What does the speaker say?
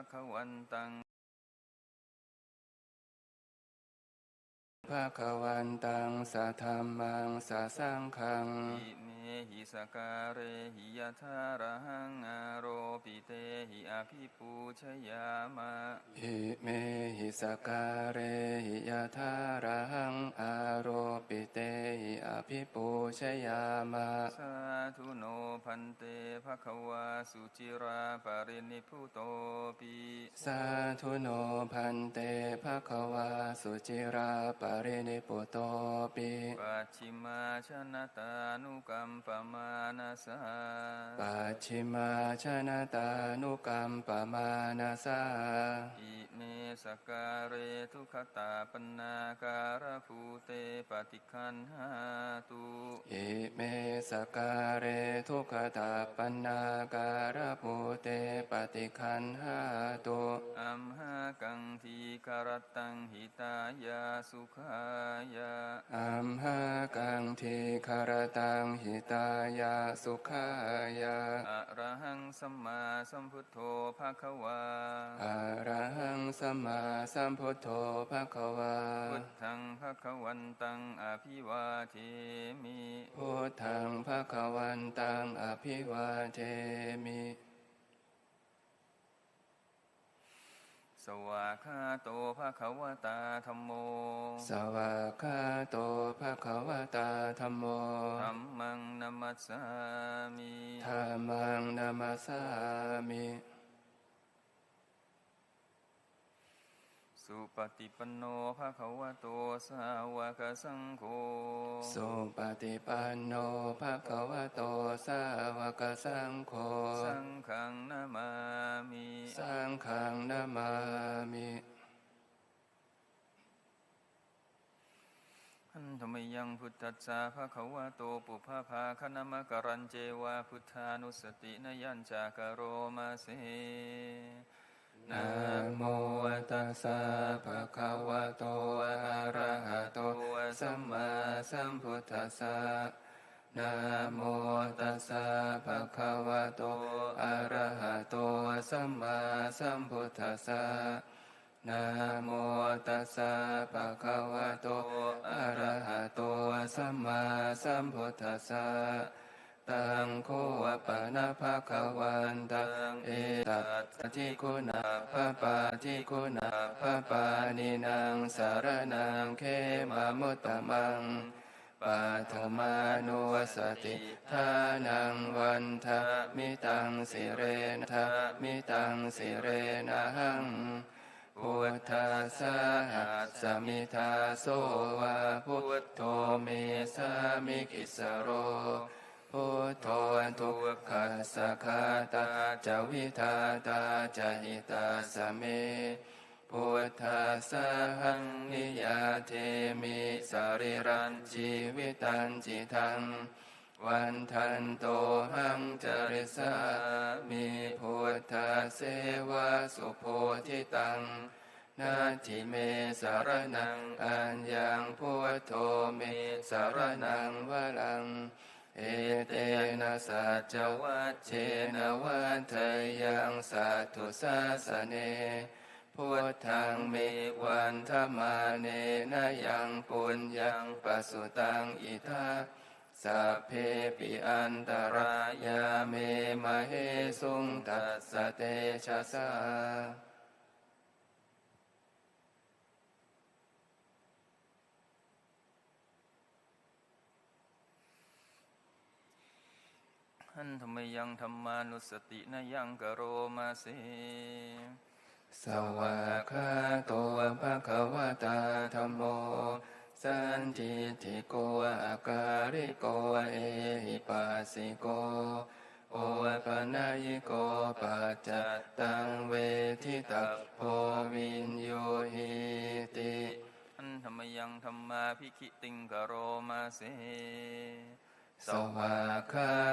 ะคะวันตังภะคะวันตังสะธรรมังสะสังฆังอิเม หิสการเรหิยะทาระหังอาโรปิเตหิอภิปูชยามะอิเมหิสกการเรหิยะธาระหังอาโรปิเตหิอภิปูชยามะสาธุโนพันเตภะคะวาสุจิราปรินิพุโตปิสาธุโนพันเตภะคะวาสุจิราปรินิปุโตปิปัจฉิมาชนะตานุกัมปมานาสาปัจฉิมาชนะตานุกรรมปมานาสาอิเมสกการเรทุขตาปนาการภูเตปฏิคันหาตุอิเมสกการเรทุกขตาปัญนาการภูเตปฏิคันหาตุอัมหากัง ทีคารตังหิตายาสุขายาอัมหากังทีคารตังหิตายาสุขายาอะระหังสัมมาสัมพุทโธภะคะวาอะระหังสัมมาสัมพุทโธภะคะวาพุทธังภะคะวันตังอภิวาเทมิพุทธังภะคะวันตังอภิวาเทมิ สวากขาโตภะคะวตาธัมโม สวากขาโตภะคะวตาธัมโมธัมมังนัมมัสสามิธัมมังนามาสามิสุปฏิปันโนภะคะวะโตสาวกสังโฆ สุปฏิปันโนภ ธรรมยังพุทธัสสะภะคะวะโตปุพพภาคณมกรันเจวาพุทธานุสตินยัญจากโรมาเสนะโมตัสสะภะคะวะโตอะระหะโตสัมมาสัมพุทธัสสะนะโมตัสสะภะคะวะโตอะระหะโตสัมมาสัมพุทธัสสะ นะโมตัสสะภะคะวะโต อะระหะโต สัมมาสัมพุทธัสสะตังโควปะนะภะคะวันตังเอตัสทิคุณาภะปาทิคุณาภะปานินางสารนังเขมามุตตะมังปัทมานุสติทานังวันทามิตังสิเรนทามิตังสิเรนะหัง พุทธาสหัสสมิทาโสวาพุทโธเมสามิกิสโรพุทโธทุกขัสสะคาตาจวิทาตาจหิตาสเมพุทธาสหังนิยาเทมิสาริรันชีวิตันจิทัง วันทันโตหังจริสามีพุทธาเสวะสุโพธิตังนาทิเมสารนังอัญญังพุทโธเมสารนังวลัง เอเตนะสัจวัชเชนะวันเทยังสัตุสาสเนพุทธังเมวันธมาเนนยังปุญญังปสุตังอิทา สัพเพปิอันตรายาเมมะเฮสุงตัสสะเตชะสาอันธรรมยังธรรมานุสตินยังกโรมาเสสวากขาโตภะคะวะตาธัมโม สันทิติโกอาการิโกเอหิปัสสิโกโอปนัยโกปัจจตังเวทิตาโพวินโยหิติอันธรรมยังธรรมาพิคิติงกโรมาเสสวากขา